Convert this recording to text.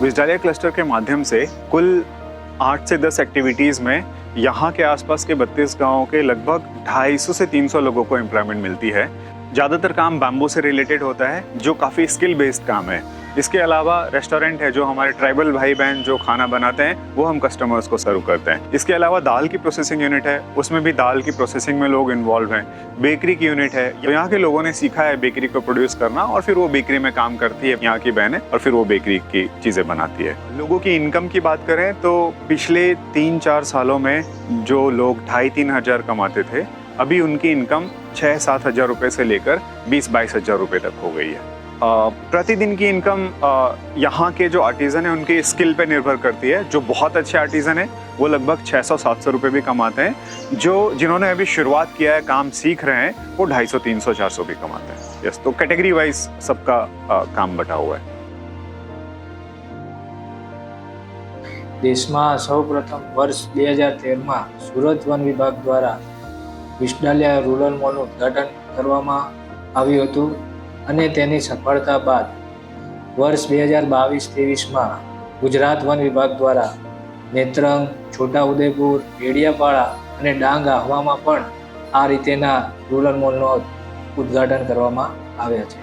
विजडालिया cluster के माध्यम से कुल आठ से दस एक्टिविटीज़ में यहाँ के आसपास के बत्तीस गाँव के लगभग 250 से 300 लोगों को एम्प्लॉयमेंट मिलती है। ज़्यादातर काम बैम्बू से रिलेटेड होता है, जो काफ़ी स्किल बेस्ड काम है। इसके अलावा रेस्टोरेंट है जो हमारे ट्राइबल भाई बहन जो खाना बनाते हैं, वो हम कस्टमर्स को सर्व करते हैं। इसके अलावा दाल की प्रोसेसिंग यूनिट है, उसमें भी दाल की प्रोसेसिंग में लोग इन्वॉल्व हैं। बेकरी की यूनिट है, यहाँ के लोगों ने सीखा है बेकरी को प्रोड्यूस करना, और फिर वो बेकरी में काम करती है, यहाँ की बहनें, और फिर वो बेकरी की चीज़ें बनाती है। लोगों की इनकम की बात करें तो पिछले तीन चार सालों में जो लोग ढाई तीन हज़ार कमाते थे अभी उनकी इनकम छः सात हजार रुपये से लेकर बीस बाईस हजार रुपये तक हो गई है अ, प्रतिदिन की इनकम अ, यहाँ के जो आर्टिजन है उनके स्किल पे निर्भर करती है जो बहुत अच्छे आर्टिजन है वो लगभग 600-700 रुपए भी कमाते हैं जो जिन्होंने अभी शुरुआत किया है काम सीख रहे हैं वो 250 300 400 भी कमाते हैं यस तो कैटेगरी वाइज सबका अ, काम बटा हुआ है દેશમાં સૌપ્રથમ વર્ષ બે હજાર તેરમાં સુરત વન વિભાગ દ્વારા વિસડાલિયા રૂરલ મોલનું ઉદ્ઘાટન કરવામાં આવ્યું હતું અને તેની સફળતા બાદ વર્ષ બે હજાર બાવીસ ત્રેવીસમાં ગુજરાત વન વિભાગ દ્વારા નેત્રંગ, છોટાઉદેપુર ભેડિયાપાડા અને ડાંગ આહવામાં પણ આ રીતેના રૂરલ મોલનો ઉદ્ઘાટન કરવામાં આવ્યા છે.